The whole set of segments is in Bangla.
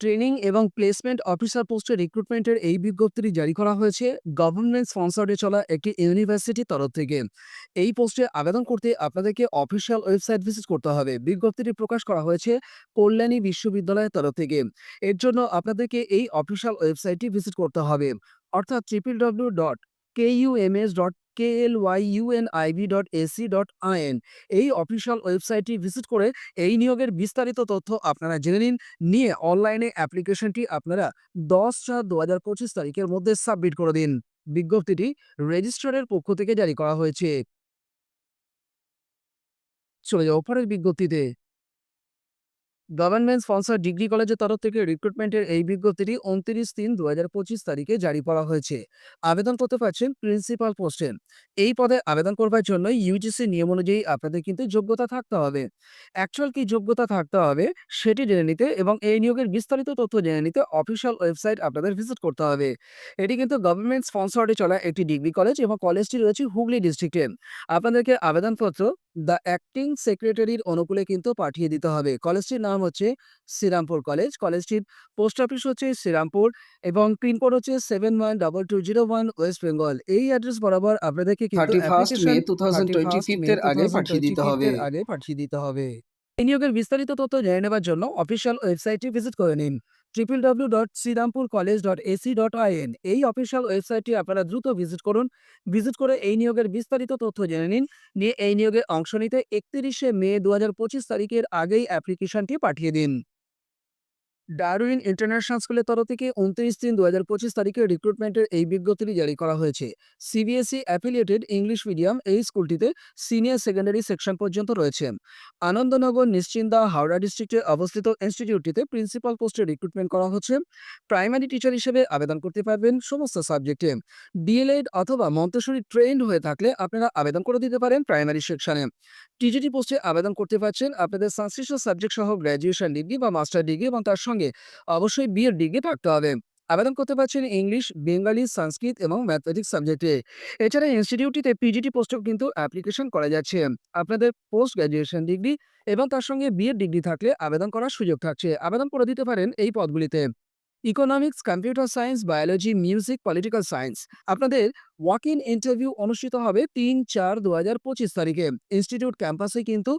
ট্রেনিং এবং প্লেসমেন্ট অফিসার পোস্টে রিক্রুটমেন্টের এই বিজ্ঞপ্তিটি জারি করা হয়েছে গভর্নমেন্ট স্পন্সর্ডে চলা একটি ইউনিভার্সিটির তরফ থেকে। এই পোস্টে আবেদন করতে আপনাদেরকে অফিসিয়াল ওয়েবসাইট ভিজিট করতে হবে। বিজ্ঞপ্তিটি প্রকাশ করা হয়েছে কল্যাণী বিশ্ববিদ্যালয়ের তরফ থেকে। এর জন্য আপনাদেরকে এই অফিসিয়াল ওয়েবসাইটটি ভিজিট করতে হবে। অর্থাৎ triple W dot K UMS dot K L Y UNIB dot AC dot IN এই অফিসিয়াল ওয়েবসাইটটি ভিজিট করে এই নিয়োগের বিস্তারিত তথ্য আপনারা জেনে নিন। নিয়ে অনলাইনে অ্যাপ্লিকেশনটি আপনারা দশ চার দু হাজার পঁচিশ তারিখের মধ্যে সাবমিট করে দিন। বিজ্ঞপ্তিটি রেজিস্ট্রারের পক্ষ থেকে জারি করা হয়েছে। চলে যাও পরের বিজ্ঞপ্তিতে। গভর্নমেন্ট স্পন্সর ডিগ্রি কলেজের তরফ থেকে রিক্রুটমেন্টের এই বিজ্ঞপ্তিটি উনত্রিশ তিন দু পঁচিশ তারিখে জারি করা হয়েছে। আবেদন করতে পারছেন প্রিন্সিপাল পোস্টে এই পদে আবেদন করবার জন্য ইউজিসি নিয়ম অনুযায়ী আপনাদের কিন্তু যোগ্যতা থাকতে হবে। অ্যাকচুয়াল কি যোগ্যতা থাকতে হবে সেটি জেনে নিতে এবং এই নিয়োগের বিস্তারিত তথ্য জেনে নিতে অফিসিয়াল ওয়েবসাইট আপনাদের ভিজিট করতে হবে। এটি কিন্তু গভর্নমেন্ট স্পন্সর্ডে চলা একটি ডিগ্রি কলেজ এবং কলেজটি রয়েছে হুগলি ডিস্ট্রিক্টে আপনাদেরকে আবেদনপত্র দ্য অ্যাক্টিং সেক্রেটারির অনুকূলে কিন্তু পাঠিয়ে দিতে হবে। কলেজটির নাম হচ্ছে শ্রীরামপুর কলেজ। কলেজটির পোস্ট অফিস হচ্ছে শ্রীরামপুর এবং পিনকোড হচ্ছে seven one double two zero one West Bengal. এই অ্যাড্রেস বরাবর আপনাদেরকে কিন্তু 31st May application 2025 এর আগে পাঠিয়ে দিতে হবে। আগে পাঠিয়ে দিতে হবে। বিনিয়োগের নিয়োগের বিস্তারিত তথ্য জেনে নেবার জন্য অফিসিয়াল ওয়েবসাইটটি ভিজিট করে নিন। Triple W dot Serampore college dot AC dot IN এই অফিসিয়াল ওয়েবসাইটটি আপনারা দ্রুত ভিজিট করুন। ভিজিট করে এই নিয়োগের বিস্তারিত তথ্য জেনে নিন। নিয়ে এই নিয়োগে অংশ নিতে একত্রিশে মে দু তারিখের আগেই অ্যাপ্লিকেশনটি পাঠিয়ে দিন। ডারউইন ইন্টারন্যাশনাল স্কুলের তরফ থেকে উনত্রিশ তিন দু হাজার পঁচিশ তারিখে রিক্রুটমেন্টের এই বিজ্ঞপ্তিটি জারি করা হয়েছে। সিবিএসই অ্যাফিলিয়েটেড ইংলিশ মিডিয়াম এই স্কুলটিতে সিনিয়র সেকেন্ডারি সেকশন পর্যন্ত রয়েছে। আনন্দনগর, নিশ্চিন্দা, হাওড়া ডিস্ট্রিক্টে অবস্থিত ইনস্টিটিউটটিতে প্রিন্সিপাল পোস্টে রিক্রুটমেন্ট করা হচ্ছে। প্রাইমারি টিচার হিসেবে আবেদন করতে পারবেন সমস্ত সাবজেক্টে ডিএলএড অথবা মন্তেশ্বরী ট্রেন্ড হয়ে থাকলে আপনারা আবেদন করে দিতে পারেন প্রাইমারি সেকশনে টিজিটি পোস্টে আবেদন করতে পারছেন আপনাদের সংশ্লিষ্ট সাবজেক্ট সহ গ্র্যাজুয়েশন ডিগ্রি বা মাস্টার ডিগ্রি এবং তার সঙ্গে অবশ্যই বিএড ডিগ্রি থাকতে হবে। আবেদন করতে পারছেন ইংলিশ, বেঙ্গালি, সংস্কৃত এবং ম্যাথমেটিক্স সাবজেক্টে এছাড়া ইনস্টিটিউটটিতে পিজিটি পোস্টেও কিন্তু অ্যাপ্লিকেশন করা যাচ্ছে। আপনাদের পোস্ট গ্র্যাজুয়েশন ডিগ্রি এবং তার সঙ্গে বিএড ডিগ্রি থাকলে আবেদন করার সুযোগ থাকছে। আবেদন করে দিতে পারেন এই পদগুলিতে। Economics computer science biology music political science আপনাদের ওয়াক ইন ইন্টারভিউ অনুষ্ঠিত হবে তিন চার দু হাজার পঁচিশ তারিখে। ইনস্টিটিউট ক্যাম্পাসে কিন্তু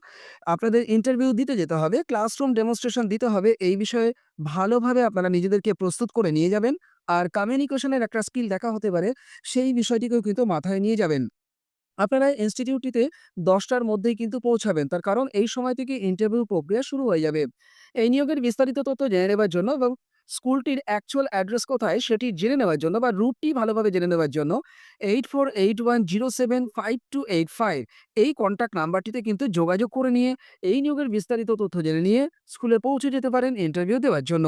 আপনাদের ইন্টারভিউ দিতে যেতে হবে। ক্লাসরুম ডেমনস্ট্রেশন দিতে হবে। এই বিষয়ে ভালোভাবে আপনারা নিজেদেরকে প্রস্তুত করে নিয়ে যাবেন। আর কমিউনিকেশনের একটা স্কিল দেখা হতে পারে, সেই বিষয়টিকেও কিন্তু মাথায় নিয়ে যাবেন। আপনারা ইনস্টিটিউটটিতে দশটার মধ্যেই কিন্তু পৌঁছাবেন। তার কারণ এই সময় থেকে ইন্টারভিউ প্রক্রিয়া শুরু হয়ে যাবে। এই নিয়োগের বিস্তারিত তথ্য জেনে নেবার জন্য এবং স্কুলটির অ্যাকচুয়াল অ্যাড্রেস কোথায় সেটি জেনে নেওয়ার জন্য বা রুটটি ভালোভাবে জেনে নেওয়ার জন্য eight four eight one zero seven five two eight five এই কন্ট্যাক্ট নাম্বারটিতে কিন্তু যোগাযোগ করে নিয়ে, এই নিয়োগের বিস্তারিত তথ্য জেনে নিয়ে স্কুলে পৌঁছে যেতে পারেন ইন্টারভিউ দেওয়ার জন্য।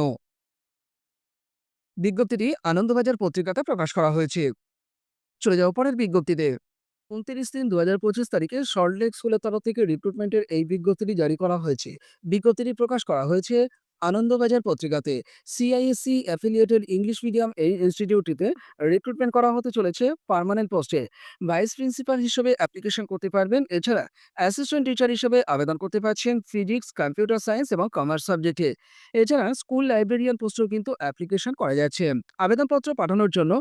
বিজ্ঞপ্তিটি আনন্দবাজার পত্রিকাতে প্রকাশ করা হয়েছে। চলে যাওয়া পরের বিজ্ঞপ্তিতে। উনত্রিশ তিন দু হাজার পঁচিশ তারিখে সল্টলেক স্কুলের তরফ থেকে রিক্রুটমেন্টের এই বিজ্ঞপ্তিটি জারি করা হয়েছে। বিজ্ঞপ্তিটি প্রকাশ করা হয়েছে আনন্দবাজার পত্রিকাতে সিআইএসসি অ্যাফিলিয়েটেড ইংলিশ মিডিয়াম এই ইনস্টিটিউটটিতে রিক্রুটমেন্ট করা হতে চলেছে পার্মানেন্ট পোস্টে ভাইস প্রিন্সিপাল হিসেবে অ্যাপ্লিকেশন করতে পারবেন। এছাড়া অ্যাসিস্ট্যান্ট টিচার হিসেবে আবেদন করতে পারছেন ফিজিক্স কম্পিউটার সায়েন্স এবং কমার্স সাবজেক্টে এছাড়া স্কুল লাইব্রেরিয়ান পোস্টেও কিন্তু অ্যাপ্লিকেশন করা যাচ্ছে। আবেদনপত্র পাঠানোর জন্য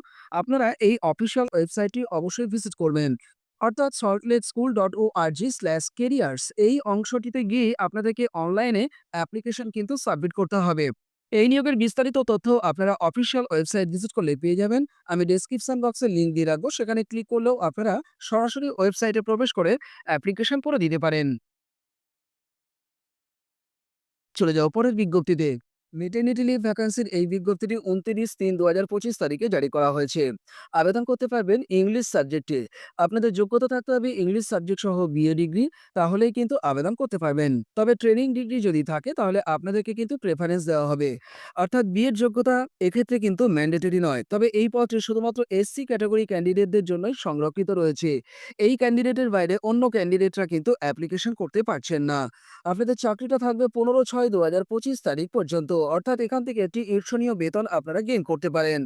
আপনারা এই অফিসিয়াল ওয়েবসাইটটি অবশ্যই ভিজিট করবেন। অর্থাৎ Salt Lake school dot O R G slash careers এই অংশটিতে গিয়ে আপনাদেরকে অনলাইনে অ্যাপ্লিকেশন কিন্তু সাবমিট করতে হবে। এই নিয়োগের বিস্তারিত তথ্য আপনারা অফিসিয়াল ওয়েবসাইট ভিজিট করলে পেয়ে যাবেন। আমি ডেসক্রিপশন বক্সে লিঙ্ক দিয়ে রাখব, সেখানে ক্লিক করলেও আপনারা সরাসরি ওয়েবসাইটে প্রবেশ করে অ্যাপ্লিকেশন করে দিতে পারেন। চলে যাও পরের বিজ্ঞপ্তিতে। মেটার্নিটি লিভ ভ্যাকান্সির এই বিজ্ঞপ্তিটি উনত্রিশ তিন দু হাজার পঁচিশ তারিখে জারি করা হয়েছে। আবেদন করতে পারবেন ইংলিশ সাবজেক্টে আপনাদের যোগ্যতা থাকতে হবে ইংলিশ সাবজেক্ট সহ বিএ ডিগ্রি তাহলেই কিন্তু আবেদন করতে পারবেন। তবে ট্রেনিং ডিগ্রি যদি থাকে, তাহলে আপনাদেরকে কিন্তু প্রেফারেন্স দেওয়া হবে। অর্থাৎ বিএড যোগ্যতা এক্ষেত্রে কিন্তু ম্যান্ডেটরি নয়। তবে এই পদটি শুধুমাত্র এসসি ক্যাটাগরি ক্যান্ডিডেটদের জন্যই সংরক্ষিত রয়েছে। এই ক্যান্ডিডেটের বাইরে অন্য ক্যান্ডিডেটরা কিন্তু অ্যাপ্লিকেশন করতে পারছেন না। আপনাদের চাকরিটা থাকবে পনেরো ছয় দু হাজার পঁচিশ তারিখ পর্যন্ত। অর্থাৎ এখান থেকে একটি ঈর্ষণীয় বেতন আপনারা গেইন করতে পারেন।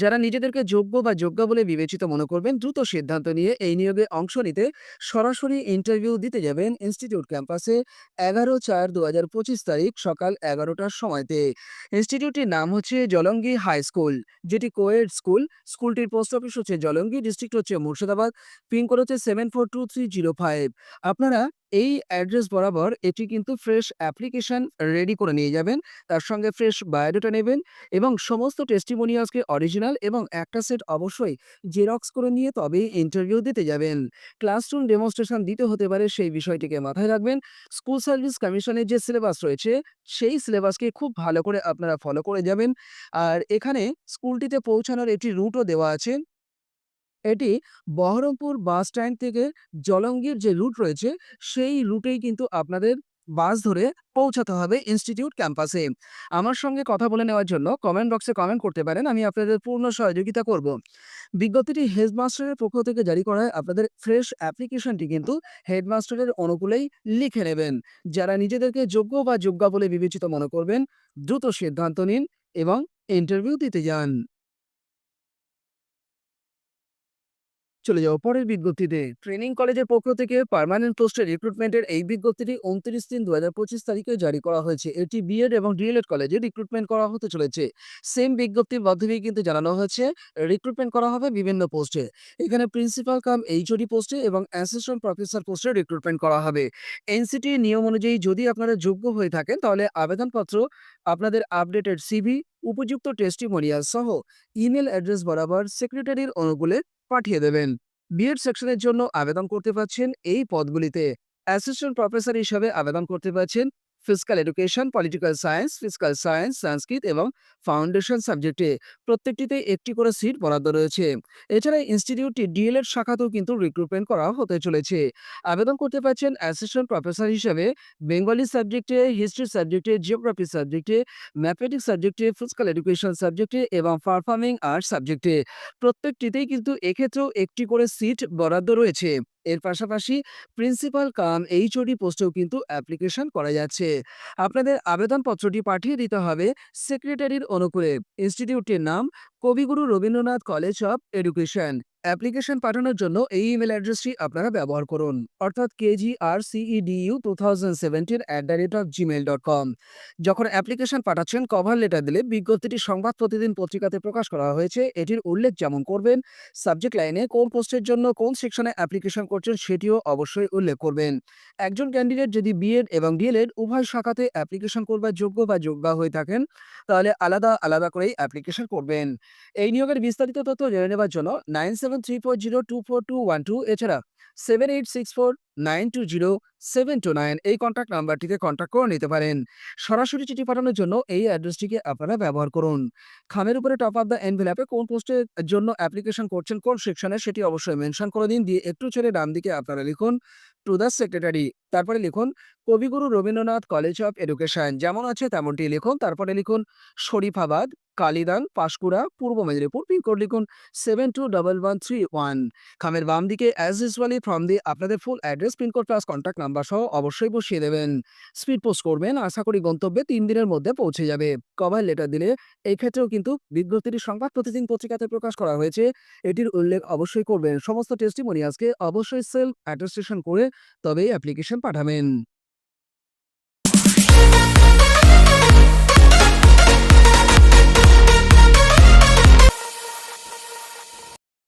যারা নিজেদেরকে যোগ্য বা যোগ্য বলে বিবেচিত মনে করবেন, দ্রুত সিদ্ধান্ত নিয়ে এই নিয়োগে অংশ নিতে সরাসরি ইন্টারভিউ দিতে যাবেন ইনস্টিটিউট ক্যাম্পাসে এগারো চার দু হাজার পঁচিশ তারিখ সকাল এগারোটার সময়তে। ইনস্টিটিউটটির নাম হচ্ছে জলঙ্গি হাই স্কুল যেটি কোয়েড স্কুল স্কুলটির পোস্ট অফিস হচ্ছে জলঙ্গি ডিস্ট্রিক্ট হচ্ছে মুর্শিদাবাদ পিনকোড হচ্ছে seven four two three zero five আপনারা এই অ্যাড্রেস বরাবর এটি কিন্তু ফ্রেশ অ্যাপ্লিকেশন রেডি করে নিয়ে যাবেন। তার সঙ্গে ফ্রেশ বায়োডাটা নেবেন এবং সমস্ত টেস্টিমোনিয়ালসকে অরিজিনাল এবং একটা সেট অবশ্যই জেরক্স করে নিয়ে তবেই ইন্টারভিউ দিতে যাবেন। ক্লাসরুম ডেমনস্ট্রেশন দিতে হতে পারে সেই বিষয়টিকে মাথায় রাখবেন। স্কুল সার্ভিস কমিশনের যে সিলেবাস রয়েছে, সেই সিলেবাসকে খুব ভালো করে আপনারা ফলো করে যাবেন। আর এখানে স্কুলটিতে পৌঁছানোর একটি রুটও দেওয়া আছে। এটি বহরমপুর বাস স্ট্যান্ড থেকে জলঙ্গির যে রুট রয়েছে, সেই রুটেই কিন্তু আপনাদের বাস ধরে পৌঁছাতে হবে ইনস্টিটিউট ক্যাম্পাসে। আমার সঙ্গে কথা বলে নেওয়ার জন্য কমেন্ট বক্সে কমেন্ট করতে পারেন, আমি আপনাদের পূর্ণ সহযোগিতা করব। বিজ্ঞপ্তিটি হেডমাস্টারের পক্ষ থেকে জারি করায় আপনাদের ফ্রেশ অ্যাপ্লিকেশনটি কিন্তু হেডমাস্টারের অনুকূলেই লিখে নেবেন। যারা নিজেদেরকে যোগ্য বা যোগ্যা বলে বিবেচিত মনে করবেন, দ্রুত সিদ্ধান্ত নিন এবং ইন্টারভিউ দিতে যান। চলে যাও পরের বিজ্ঞপ্তিতে, ট্রেনিং কলেজের পক্ষ থেকে পার্মানেন্ট পোস্টের রিক্রুটমেন্টের এই বিজ্ঞপ্তিটি উনত্রিশ তিন দু হাজার পঁচিশ তারিখে জারি করা হয়েছে। এটি বিএড এবং ডিএলএড কলেজে রিক্রুটমেন্ট করা হতে চলেছে। সেম বিজ্ঞপ্তির মাধ্যমেই কিন্তু জানানো হয়েছে রিক্রুটমেন্ট করা হবে বিভিন্ন পোস্টে এখানে প্রিন্সিপাল কাম এইচওডি পোস্টে এবং অ্যাসিস্ট্যান্ট প্রফেসর পোস্টে রিক্রুটমেন্ট করা হবে। এনসিটি নিয়ম অনুযায়ী যদি আপনারা যোগ্য হয়ে থাকেন, তাহলে আবেদনপত্র, আপনাদের আপডেটেড সিভি উপযুক্ত টেস্টিমোনিয়াল সহ ইমেল অ্যাড্রেস বরাবর সেক্রেটারির অনুকূলে পাঠিয়ে দেবেন। বিএড সেকশনের জন্য আবেদন করতে পারছেন এই পদগুলিতে। অ্যাসিস্ট্যান্ট প্রফেসর হিসাবে আবেদন করতে পারছেন physical education political science physical science Sanskrit এবং ফাউন্ডেশন সাবজেক্টে প্রত্যেকটিতে একটি করে সিট বরাদ্দ রয়েছে। এছাড়া ইনস্টিটিউটটি ডিএলএড শাখাতেও কিন্তু রিক্রুটমেন্ট করা হতে চলেছে। আবেদন করতে পারছেন অ্যাসিস্ট্যান্ট প্রফেসর হিসেবে বেঙ্গলি সাবজেক্টে হিস্ট্রি সাবজেক্টে জিওগ্রাফি সাবজেক্টে ম্যাথমেটিক্স সাবজেক্টে ফিজিক্যাল এডুকেশন সাবজেক্টে এবং পারফর্মিং আর্টস সাবজেক্টে প্রত্যেকটিতেই কিন্তু এক্ষেত্রেও একটি করে সিট বরাদ্দ রয়েছে। এর পাশাপাশি প্রিন্সিপাল কাম এইচওডি পোস্টেও কিন্তু অ্যাপ্লিকেশন করা যাচ্ছে। আপনাদের আবেদনপত্রটি পাঠিয়ে দিতে হবে সেক্রেটারির অনুকূলে। ইনস্টিটিউটের নাম Kabiguru Rabindranath college of education application পাঠানোর জন্য এই ইমেল অ্যাড্রেসটি আপনারা ব্যবহার করুন। অর্থাৎ KG R CEDU two thousand seventeen at the rate of Gmail dot com যখন অ্যাপ্লিকেশন পাঠাচ্ছেন কভার লেটার দিলে বিজ্ঞপ্তিটি সংবাদ প্রতিদিন পত্রিকাতে প্রকাশ করা হয়েছে। এটির উল্লেখ যেমন করবেন সাবজেক্ট লাইনে কোন পোস্টের জন্য কোন সেকশনে অ্যাপ্লিকেশন করছেন সেটিও অবশ্যই উল্লেখ করবেন। একজন ক্যান্ডিডেট যদি বিএড এবং ডিএলএড উভয় শাখাতে অ্যাপ্লিকেশন করবার যোগ্য বা যোগ্যা হয়ে থাকেন, তাহলে আলাদা আলাদা করেই অ্যাপ্লিকেশন করবেন। এই নিয়োগের বিস্তারিত তথ্য জেনে নেওয়ার জন্য nine seven three four zero two four two one two এছাড়া seven eight six four nine two zero seven two nine এই কন্ট্যাক্ট নাম্বারটিতে কন্ট্যাক্ট করে নিতে পারেন। সরাসরি চিঠি পাঠানোর জন্য এই অ্যাড্রেসটিকে আপনারা ব্যবহার করুন। খামের উপরে টপ আপ দ্য এনভেলাপে কোন পোস্টের জন্য অ্যাপ্লিকেশন করছেন, কোন সেকশনে সেটি অবশ্যই মেনশন করে দিন, দিয়ে একটু ছেড়ে ডান দিকে আপনারা লিখুন টু দ্য সেক্রেটারি তারপরে লিখুন, কবিগুরু রবীন্দ্রনাথ কলেজ অফ এডুকেশন যেমন আছে তেমনটি লিখুন, তারপরে লিখুন, শরীফাবাদ কালিদান, পাঁশকুড়া, পূর্ব মেদিনীপুর পিনকোড লিখুন seven two double one three one খামের বাম দিকে অ্যাজ ইউজুয়ালি ফর্ম দিয়ে আপনাদের full address pin code plus contact number সহ অবশ্যই বসিয়ে দেবেন। স্পিড পোস্ট করবেন, আশা করি গন্তব্যে তিন দিনের মধ্যে পৌঁছে যাবে। কভার লেটার দিলে এই ক্ষেত্রেও কিন্তু বিজ্ঞপ্তিটি সংবাদ প্রতিদিন পত্রিকাতে প্রকাশ করা হয়েছে। এটির উল্লেখ অবশ্যই করবেন। সমস্ত টেস্টিমোনিয়ালসকে অবশ্যই সেলফ অ্যাটেস্টেশন করে তবেই অ্যাপ্লিকেশন পাঠাবেন।